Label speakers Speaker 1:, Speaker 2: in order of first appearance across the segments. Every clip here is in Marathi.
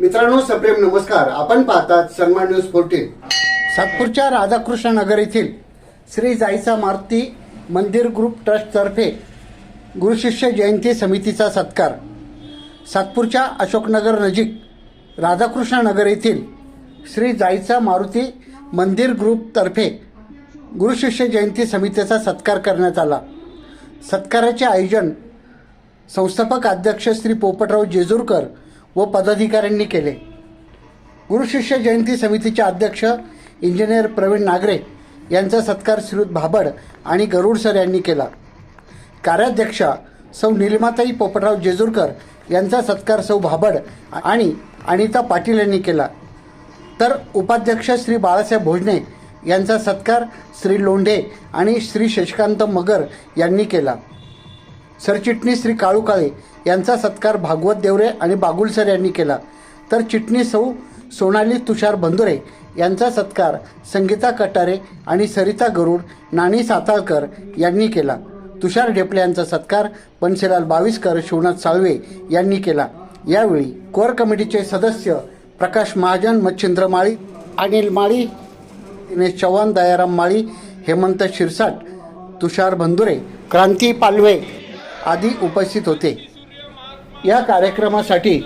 Speaker 1: मित्रांनो सप्रेम नमस्कार. आपण पाहतात सन्मान न्यूज फोर्टीन सातपूरच्या राधाकृष्ण नगर येथील श्री जाईचा मारुती मंदिर ग्रुप ट्रस्टतर्फे गुरुशिष्य जयंती समितीचा सत्कार. सातपूरच्या अशोकनगर नजीक राधाकृष्ण नगर येथील श्री जाईचा मारुती मंदिर ग्रुपतर्फे गुरुशिष्य जयंती समितीचा सत्कार करण्यात आला. सत्काराचे आयोजन संस्थापक अध्यक्ष श्री पोपटराव जेजूरकर व पदाधिकाऱ्यांनी केले. गुरुशिष्य जयंती समितीचे अध्यक्ष इंजिनियर प्रवीण नागरे यांचा सत्कार श्रीयुत भाबड आणि गरुड सर यांनी केला. कार्याध्यक्षा सौ निलिमाताई पोपटराव जेजूरकर यांचा सत्कार सौ भाबड आणि अनिता पाटील यांनी केला. तर उपाध्यक्ष श्री बाळासाहेब भोजने यांचा सत्कार श्री लोंढे आणि श्री शशिकांत मगर यांनी केला. सरचिटणीस श्री काळू काळे यांचा सत्कार भागवत देवरे आणि बागुल सर यांनी केला. तर चिटणीस सौ सोनाली तुषार बंधुरे यांचा सत्कार संगीता कटारे आणि सरिता गरुड नाणी साताळकर यांनी केला. तुषार ढेपले यांचा सत्कार बनसेलाल बावीसकर शिवनाथ साळवे यांनी केला. यावेळी कोर कमिटीचे सदस्य प्रकाश महाजन मच्छिंद्र माळी अनिल माळी दिनेश चव्हाण दयाराम माळी हेमंत शिरसाट तुषार बंधुरे क्रांती पालवे आदी उपस्थित होते. या कार्यक्रमासाठी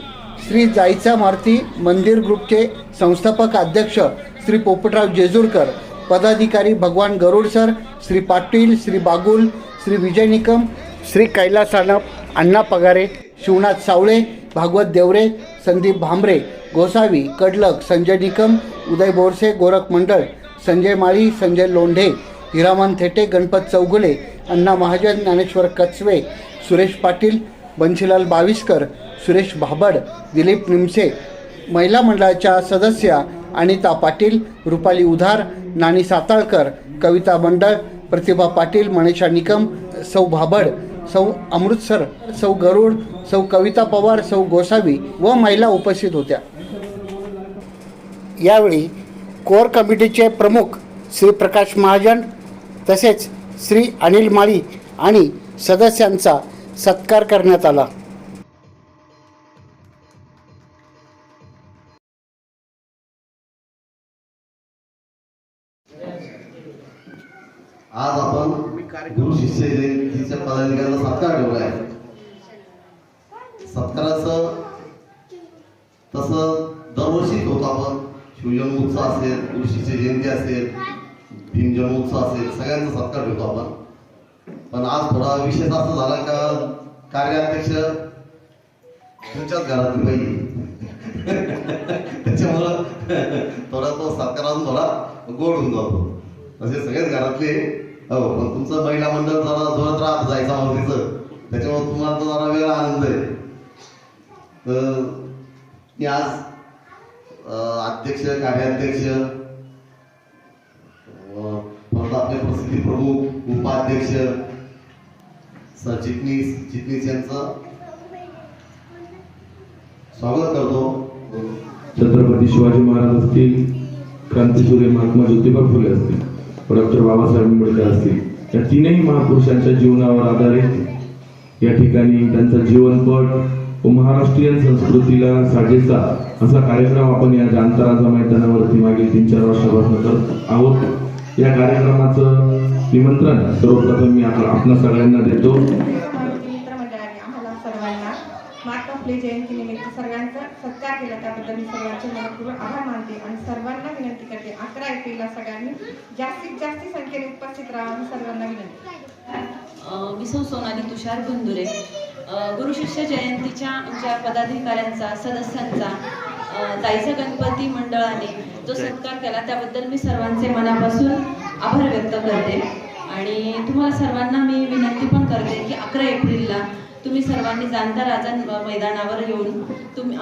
Speaker 1: श्री जायचा मारुती मंदिर ग्रुपचे संस्थापक अध्यक्ष श्री पोपटराव जेजूरकर पदाधिकारी भगवान गरुड सर श्री पाटील श्री बागुल श्री विजय निकम श्री कैलास अण्णा पगारे शिवनाथ सावळे भागवत देवरे संदीप भांबरे गोसावी कडलक संजय निकम उदय बोरसे गोरख मंडळ संजय माळी संजय लोंढे हिरामन थेटे गणपत चौगुले अण्णा महाजन ज्ञानेश्वर कचवे सुरेश पाटील बंशीलाल बाविस्कर सुरेश भाबड दिलीप निमसे महिला मंडळाच्या सदस्या अनिता पाटील रुपाली उधार नानी साताळकर कविता मंडळ प्रतिभा पाटील मनीषा निकम सौ भाबड सौ अमृतसर सौ गरुड सौ कविता पवार सौ गोसावी व महिला उपस्थित होत्या. यावेळी कोर कमिटीचे प्रमुख श्री प्रकाश महाजन तसेच श्री अनिल माळी आणि सदस्यांचा सत्कार करण्यात आला.
Speaker 2: आज आपण गुरु शिष्य जयंतीच्या पदाधिकाऱ्यांना सत्कार ठेवला आहे सत्काराचं तसं दरवर्षीच होतो आपण. शिवजन्मोत्सव असेल गुरु शिष्य जयंती असेल भीम जन्मोत्सव असेल सगळ्यांचा सत्कार ठेवतो आपण. पण आज थोडा विशेष असा झाला का कार्याध्यक्ष तुमच्याच घरातील पाहिजे त्याच्यामुळं थोडा तो सत्कार अजून थोडा गोड होऊन जातो. असे सगळेच घरातले हो पण तुमचं महिला मंडळ जरा जोरात राहत जायचा मारुतीचं त्याच्यामुळे तुम्हाला तो जरा वेगळा आनंद आहे. तर मी आज अध्यक्ष कार्याध्यक्ष उपाध्यक्ष सरचिटणीस चिटणीस यांचं स्वागत करतो.
Speaker 3: छत्रपती शिवाजी महाराज असतील क्रांतीसूर्य महात्मा ज्योतिबा फुले असतील डॉक्टर बाबासाहेब आंबेडकर असतील या तीनही महापुरुषांच्या जीवनावर आधारित या ठिकाणी त्यांचा जीवनपट व महाराष्ट्रीयन संस्कृतीला साजेसा असा कार्यक्रम आपण या जांतराजा मैदानावरती मागील तीन चार वर्षापासून करत आहोत. या कार्यक्रमाचं निमंत्रण. सर्वप्रथम मी आपल्या आपणा सगळ्यांना देतो.
Speaker 4: मित्रमंडळाने आम्हाला सर्वांना महात्मा फुले जयंती निमित्त सर्वांचा सत्कार केला. त्याबद्दल मी सर्वांचे मनपूर्वक आभार मानते आणि सर्वांना विनंती करते. अकरा एप्रिलला सगळ्यांनी जास्तीत जास्त संख्येने उपस्थित राहा ही सर्वांना विनंती.
Speaker 5: मी सौ सोनाली तुषार बंधुरे गुरुशिष्य जयंतीच्या आमच्या पदाधिकाऱ्यांचा सदस्यांचा जायचं गणपती मंडळाने जो सत्कार केला त्याबद्दल मी सर्वांचे मनापासून आभार व्यक्त करते. आणि तुम्हाला सर्वांना मी विनंती पण करते की अकरा एप्रिलला तुम्ही सर्वांनी जाणता राजा मैदानावर येऊन तुम्ही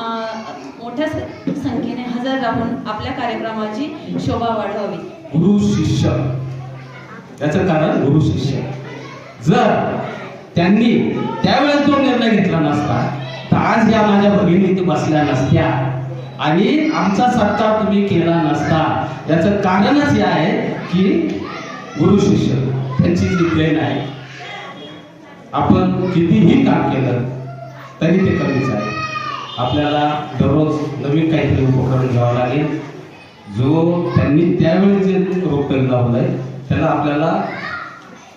Speaker 5: मोठ्या संख्येने हजर राहून आपल्या कार्यक्रमाची शोभा वाढवावी.
Speaker 6: गुरु शिष्य. याचं कारण गुरु शिष्य. जर त्यांनी त्यावेळेस जो निर्णय घेतला नसता तर आज या माझ्या भगिनी इथे बसल्या नसत्या. आणि आमचा सत्कार तुम्ही केला नसता. याचं कारणच हे आहे की गुरु शिष्य. त्यांची जी आहे. आपण कितीही काम केलं तरी ते कमीच आहे. आपल्याला दररोज नवीन काहीतरी उपकरण घ्यावं लागेल. जो त्यांनी त्यावेळी जे रोपटन लावलंय त्याला आपल्याला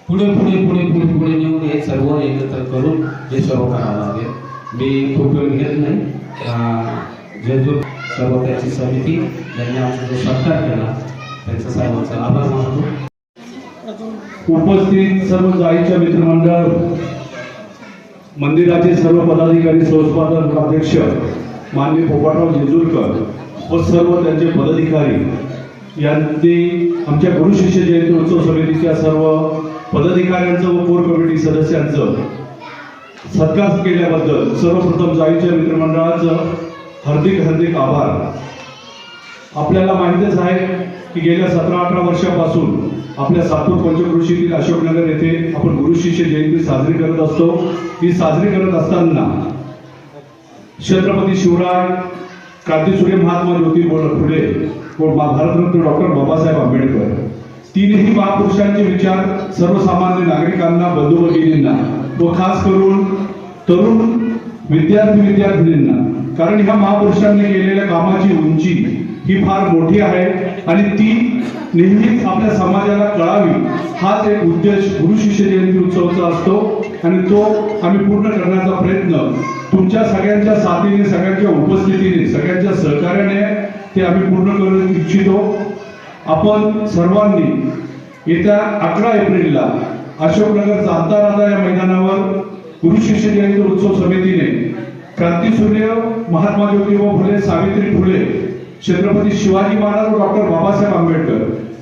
Speaker 6: पुढे पुढे पुढे पुढे पुढे नेऊन हे सर्व एकत्र करून हे सर्व करावं लागेल. मी खूप वेळ घेत नाही. अं, जे जो सर्व त्याची समिती ज्यांनी आमचा जो सत्कार केला त्यांचा सर्वांचा आभार मानतो.
Speaker 7: उपस्थित सर्व जाईच्या मित्रमंडळ मंदिराचे सर्व पदाधिकारी संस्थापक अध्यक्ष माननीय पोपाटराव जेजूरकर व सर्व त्यांचे पदाधिकारी यांनी आमच्या गुरु शिष्य जयंती उत्सव समितीच्या सर्व पदाधिकाऱ्यांचं व कोर कमिटी सदस्यांचं सत्कार केल्याबद्दल सर्वप्रथम जाईच्या मित्रमंडळाचं हार्दिक हार्दिक आभार. आपल्याला माहितीच आहे की गेल्या सतरा अठरा वर्षापासून आपल्या सातपूर पंचकृषीतील अशोकनगर येथे आपण गुरु शिष्य जयंती साजरी करत असतो. ही साजरी करत असताना छत्रपती शिवराय क्रांतीसूर्य महात्मा ज्योतिबा फुले व भारतरत्न डॉक्टर बाबासाहेब आंबेडकर तीनही महापुरुषांचे विचार सर्वसामान्य नागरिकांना बंधू भगिनींना व खास करून तरुण विद्यार्थी विद्यार्थिनींना. कारण ह्या महापुरुषांनी केलेल्या कामाची उंची ही फार मोठी आहे आणि ती नेहमीच आपल्या समाजाला कळावी हाच एक उद्देश गुरु शिष्य जयंती उत्सवाचा असतो. आणि तो आम्ही पूर्ण करण्याचा प्रयत्न तुमच्या सगळ्यांच्या साथीने सगळ्यांच्या उपस्थितीने सगळ्यांच्या सहकार्याने ते आम्ही पूर्ण करू इच्छितो. आपण सर्वांनी येत्या अकरा एप्रिलला अशोकनगर जाता राजा या मैदानावर गुरु शिष्य जयंती उत्सव समितीने क्रांतीसूर्य महात्मा ज्योतिबा फुले सावित्री फुले छत्रपती शिवाजी महाराज डॉक्टर बाबासाहेब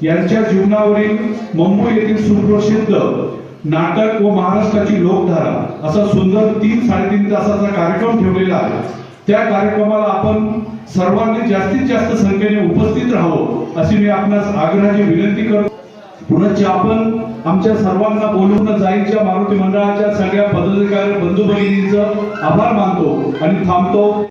Speaker 7: यांच्या जीवनावरील मुंबई येथील सुप्रसिद्ध नाटक व महाराष्ट्राची लोकधारा असा सुंदर तीन साडेतीन तासाचा कार्यक्रम ठेवलेला आहे. त्या कार्यक्रमाला आपण सर्वांनी जास्तीत जास्त संख्येने उपस्थित राहावं अशी मी आपणास आग्रहाची विनंती करतो. पुनश्च आपण आमच्या सर्वांना बोलवून जाईच्या मारुती मंडळाच्या सगळ्या पदाधिकारी बंधू भगिनींचं आभार मानतो आणि थांबतो.